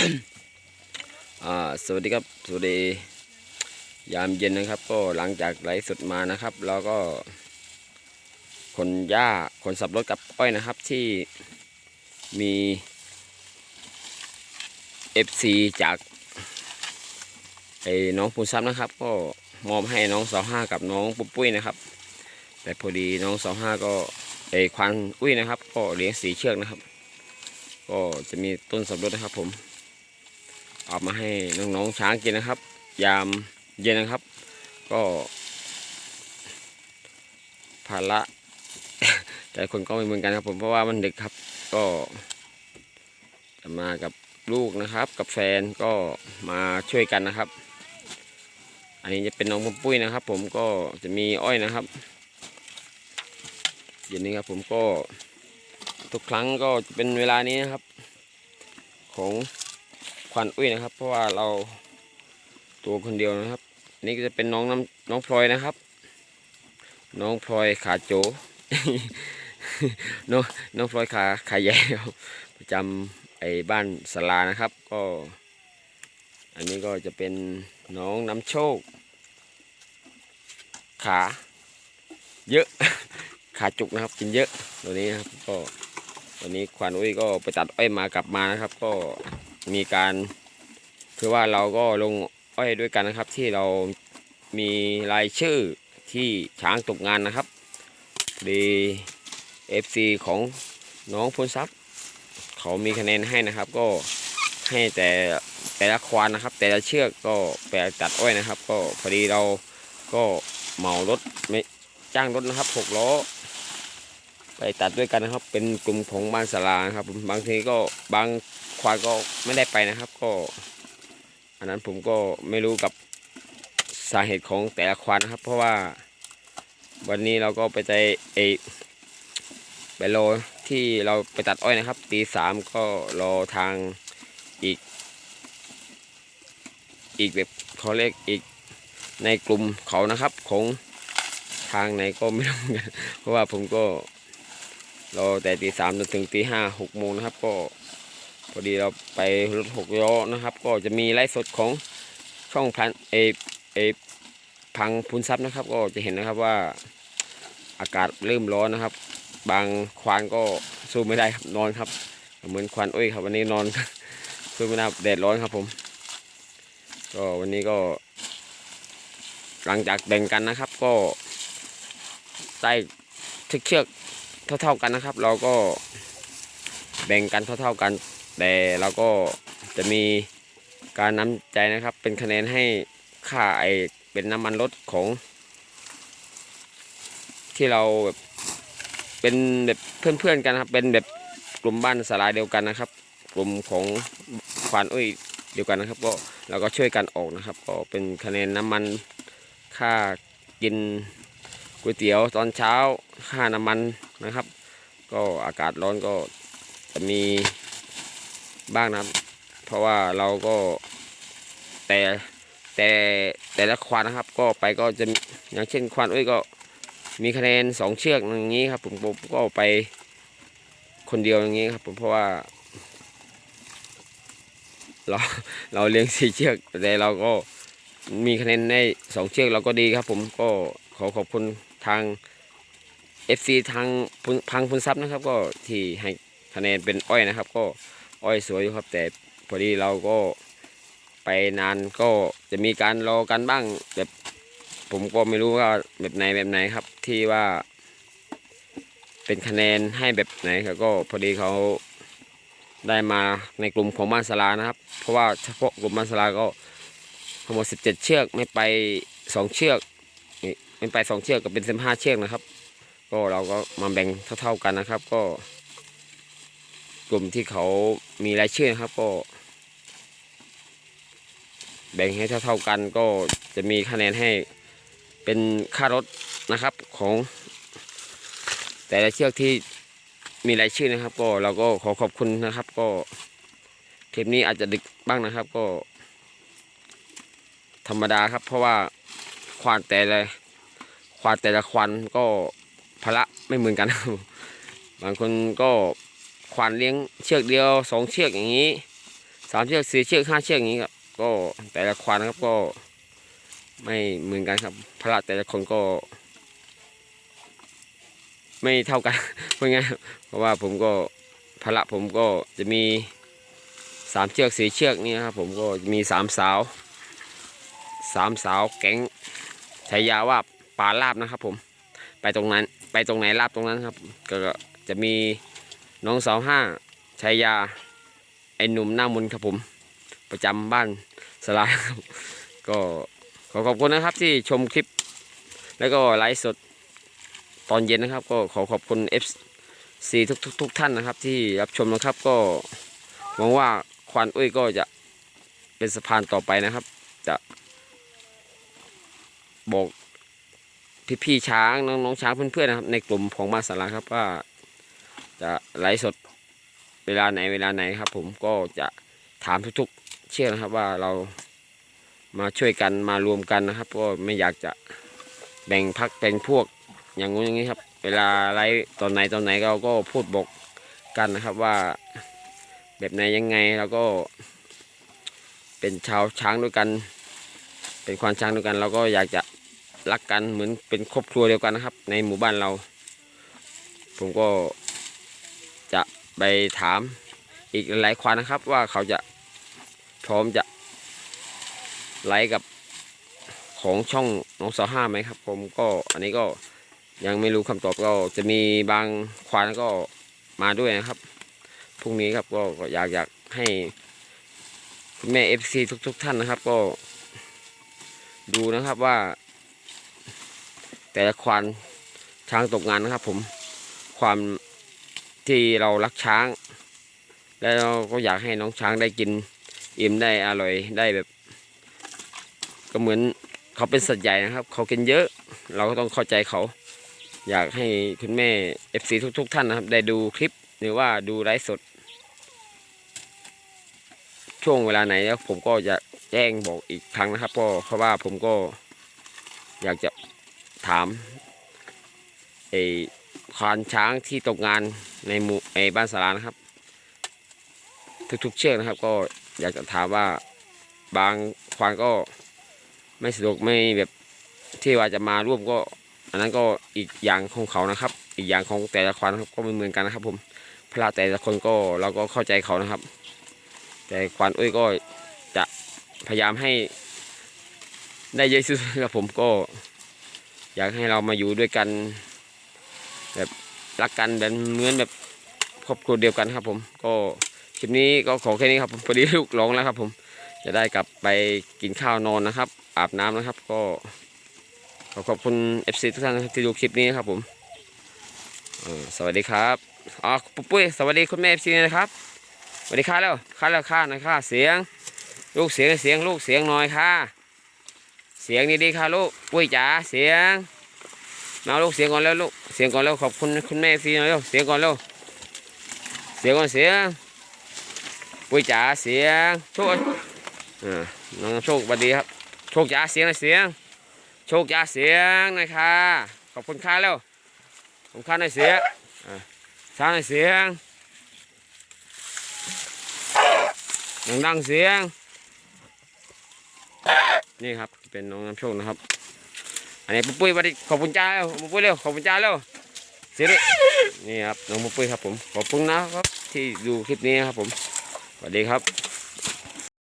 สวัสดีครับ สวัสดี ยามเย็นนะครับ ก็หลังจากไลฟ์สดมานะครับ เราก็ขนหญ้าขนสับรถกับอ้อยนะครับที่มี FC จากไอ้น้องปูซับนะครับ ก็มอบให้น้องสาวห้ากับน้องปุ๊บปุ้ยนะครับ แต่พอดีน้องสาวห้าก็ไอ้ควานอุ้ยนะครับ ก็เลี้ยงสีเชือกนะครับ ก็จะมีต้นสับรถนะครับผม เอามาให้น้องๆช้างกินนะครับ ยามเย็นนะครับ ก็ภาระแต่คนก็ไม่เหมือนกันครับ ผมเพราะว่ามันดึกครับ ก็จะมากับลูกนะครับ กับแฟนก็มาช่วยกันนะครับ อันนี้จะเป็นน้องปุ้มปุ้ยนะครับ ผมก็จะมีอ้อยนะครับเย็นนี้ครับผมก็ทุกครั้งก็จะเป็นเวลานี้นะครับ ของ ควันอุ้ยนะครับ เพราะว่าเราตัวคนเดียวนะครับ นี่ก็จะเป็นน้องน้ำน้องพลอยนะครับ น้องพลอยขาโจน้องน้องพลอยขาขาใหญ่ประจำไอ้บ้านสลานะครับ ก็ อันนี้ก็จะเป็นน้องน้ำโชค ขา เยอะขาจุกนะครับ กินเยอะตัวนี้นะครับก็วันนี้ควานอุ้ยก็ไปตัดอ้อยมากลับมานะครับ ก็ มีการคือว่าเราก็ลงอ้อยด้วยกันนะครับ ที่เรามีรายชื่อที่ช้างตกงานนะครับดีเอฟซีของน้องพลทรัพย์ เขามีคะแนนให้นะครับ ก็ให้แต่แต่ละควานนะครับ แต่ละเชือกก็ไปลตัดอ้อยนะครับ ก็พอดีเราก็เหมารถไม่จ้างรถนะครับหกล้อ ไปตัดด้วยกันนะครับ เป็นกลุ่มของบ้านสลานะครับ บางทีก็บางควายก็ไม่ได้ไปนะครับ ก็ อันนั้นผมก็ไม่รู้กับสาเหตุของแต่ละควานนะครับ เพราะว่าวันนี้เราก็ไปใจเอไปรอที่เราไปตัดอ้อยนะครับตีสามก็รอทางอีก อีกแบบเขาเรียกอีกในกลุ่มเขานะครับของทางไหนก็ไม่รู้กันเพราะว่าผมก็ เรอแต่ตีสามจนถึงตีห้าหกโมงนะครับ ก็พอดีเราไปรถหกล้อนะครับ ก็จะมีไลฟ์สดของช่องพันเอเอพังพุนซับนะครับ ก็จะเห็นนะครับว่าอากาศเริ่มร้อนนะครับ บางควานก็สู้ไม่ได้ครับนอนครับ เหมือนควานอ้ยครับวันนี้นอนสู้ไม่ได้แดดร้อนครับผม ก็วันนี้ก็ หลังจากแบ่งกันนะครับ ก็ได้ทึกเชือก เท่า ๆกันนะครับ เราก็แบ่งกันเท่า ๆกัน แต่เราก็จะมีการน้ำใจนะครับ เป็นคะแนนให้ค่าไอเป็นน้ำมันรถของ ที่เราแบบเป็นแบบเพื่อนๆกันนะครับ เป็นแบบกลุ่มบ้านสลายเดียวกันนะครับ กลุ่มของควานอุ้ยเดียวกันนะครับ ก็เราก็ช่วยกันออกนะครับ ก็เป็นคะแนนน้ำมันค่ากินก๋วยเตี๋ยวตอนเช้าค่าน้ำมัน นะครับ ก็อากาศร้อนก็จะมีบ้างนะครับ เพราะว่าเราก็แต่แต่แต่ละควานนะครับ ก็ไปก็จะอย่างเช่นควานอ้ยก็มีคะแนนสองเชือกอย่างนี้ครับผมผมก็ไปคนเดียวอย่างนี้ครับผมเพราะว่า เราเราเลี้ยงสี่เชือกแต่เราก็มีคะแนนได้สองเชือกเราก็ดีครับ ผมก็ขอขอบคุณทาง FC ทางพุนพังพุนซับนะครับ ก็ที่ให้คะแนนเป็นอ้อยนะครับ ก็อ้อยสวยอยู่ครับ แต่พอดีเราก็ไปนานก็จะมีการรอกันบ้างแบบผมก็ไม่รู้ว่าแบบไหนแบบไหนครับ ที่ว่า เป็นคะแนนให้แบบไหนครับก็พอดีเขาได้มาในกลุ่มของบ้านสลานะครับ เพราะว่าเฉพาะกลุ่มบ้านสลาก็ทั้งหมด17 เชือกไม่ไปสองเชือกนี่ไม่ไปสองเชือกก็เป็น15เชือกนะครับ ก็เราก็มาแบ่งเท่า ๆกันนะครับ ก็ กลุ่มที่เขามีรายชื่อนะครับก็ แบ่งให้เท่าๆกันก็จะมีคะแนนให้เป็นค่ารถนะครับของ แต่ละเชือกที่มีรายชื่อนะครับ ก็เราก็ขอขอบคุณนะครับ ก็คลิปนี้อาจจะดึกบ้างนะครับ ก็ ธรรมดาครับ เพราะว่าควานแต่ละควานแต่ละควันก็ พละไม่เหมือนกันครับบางคนก็ควานเลี้ยงเชือกเดียวสองเชือกอย่างนี้สามเชือกสี่เชือกห้าเชือกอย่างนี้ครับก็แต่ละควานครับก็ไม่เหมือนกันครับพละแต่ละคนก็ ไม่เท่ากันเพราะงั้นเพราะว่าผมก็พละผมก็จะมีสามเชือกสี่เชือกนี่ครับผมก็มีสามสาวสามสาวแก๊งฉายาว่าป่าลาบนะครับผม ไปตรงนั้น ไปตรงไหนลาบตรงนั้นครับ ก็จะมีน้องสาวห้าชายา ไอหนุ่มหน้ามนครับผม ประจำบ้านสลายครับก็ขอขอบคุณนะครับที่ชมคลิป แล้วก็ไลฟ์สดตอนเย็นนะครับ ก็ขอขอบคุณ FC ทุกทุกทุกท่านนะครับ ที่รับชมนะครับก็หวังว่าควานอุ้ยก็จะเป็นสะพานต่อไปนะครับ จะบอก พี่พี่ๆช้างน้องน้องช้างเพื่อนๆนะครับ ในกลุ่มของมาสาระครับว่าจะไลฟ์สดเวลาไหนเวลาไหนครับ ผมก็จะถามทุกๆ เชื่อนะครับว่าเรามาช่วยกันมารวมกันนะครับก็ไม่อยากจะแบ่งพักแบ่งพวกอย่างงู้นอย่างนี้ครับ เวลาไลฟ์ตอนไหนตอนไหนเราก็พูดบอกกันนะครับว่าแบบไหนยังไงเราก็ เป็นชาวช้างด้วยกัน เป็นควานช้างด้วยกัน เราก็อยากจะ รักกันเหมือนเป็นครอบครัวเดียวกันนะครับ ในหมู่บ้านเรา ผมก็จะไปถามอีกหลายควานนะครับ ว่าเขาจะพร้อมจะไลค์กับของช่องน้องสาวห้าไหมครับ ผมก็อันนี้ก็ยังไม่รู้คำตอบก็จะมีบางควานก็มาด้วยนะครับพรุ่งนี้ครับก็ก็อยากอยากให้คุณแม่เอฟซีทุก ๆ ท่านนะครับ ก็ดูนะครับว่า แต่ละควานช้างตกงานนะครับ ผมความที่เรารักช้าง แล้วเราก็อยากให้น้องช้างได้กินอิ่มได้อร่อยได้แบบ ก็เหมือนเขาเป็นสัตว์ใหญ่นะครับ เขากินเยอะ เราก็ต้องเข้าใจเขา อยากให้คุณแม่ FC ทุก ๆ ท่านนะครับ ได้ดูคลิปหรือว่าดูไลฟ์สด ช่วงเวลาไหนแล้วผมก็จะแจ้งบอกอีกครั้งนะครับเพราะว่าผมก็อยากจะ ถามไอ้ควานช้างที่ตกงานในหมู่ไอ้บ้านสารานะครับ ทุกๆเชือกนะครับ ก็อยากจะถามว่าบางควานก็ไม่สะดวกไม่แบบที่ว่าจะมาร่วมก็ อันนั้นก็อีกอย่างของเขานะครับ อีกอย่างของแต่ละควานก็ไม่เหมือนกันนะครับ ผมพระแต่ละคนก็เราก็เข้าใจเขานะครับ แต่ควานอุ้ยก็จะพยายามให้ได้เยอะที่สุดครับผมก็ อยากให้เรามาอยู่ด้วยกัน แบบรักกันแบบเหมือนแบบครอบครัวเดียวกันครับ ผม ก็คลิปนี้ก็ขอแค่นี้ครับผมพอดีลูกร้องแล้วครับ ผม จะได้กลับไปกินข้าวนอนนะครับ อาบน้ำนะครับ ก็ขอขอบคุณ FC ทุกท่านที่ดูคลิปนี้นะครับผมสวัสดีครับอ๋อปุ๊บปุ้ยสวัสดีคุณแม่ FC นะครับสวัสดีค่ะแล้วค่ะแล้วค่ะนะค่ะเสียง ลูกเสียงเสียงลูกเสียงหน่อยค่ะ สียงดีๆค่ะลูกปุ้ยจ๋าเสียงมาลูกเสียงก่อนแล้วลูกเสียงก่อนแล้วขอบคุณคุณแม่ฟีน่อยเร็วเสียงก่อนเร็วเสียงก่อนเสียงปุ้ยจ๋าเสียงโชคอ่าน้องโชคสวัสดีครับ โชคจ๋าเสียงน่อยเสียง โชคจ๋าเสียงหน่อยค่ะขอบคุณค่าแล้วขอบคุณค่าหน่อยเสียงอ่าช้างหน่อยเสียงดังๆเสียง นี่ครับ เป็นน้องน้ำโชคนะครับ อันนี้ปุ๊บปุ้ยวัสดีขอบคุณจ้าแล้วปุ้ยเร็วขอบคุณจ้าแล้วเสียดินี่ครับน้องปุ้ยครับผมขอบคุณนะครับที่ดูคลิปนี้ครับผมสวัสดีครับ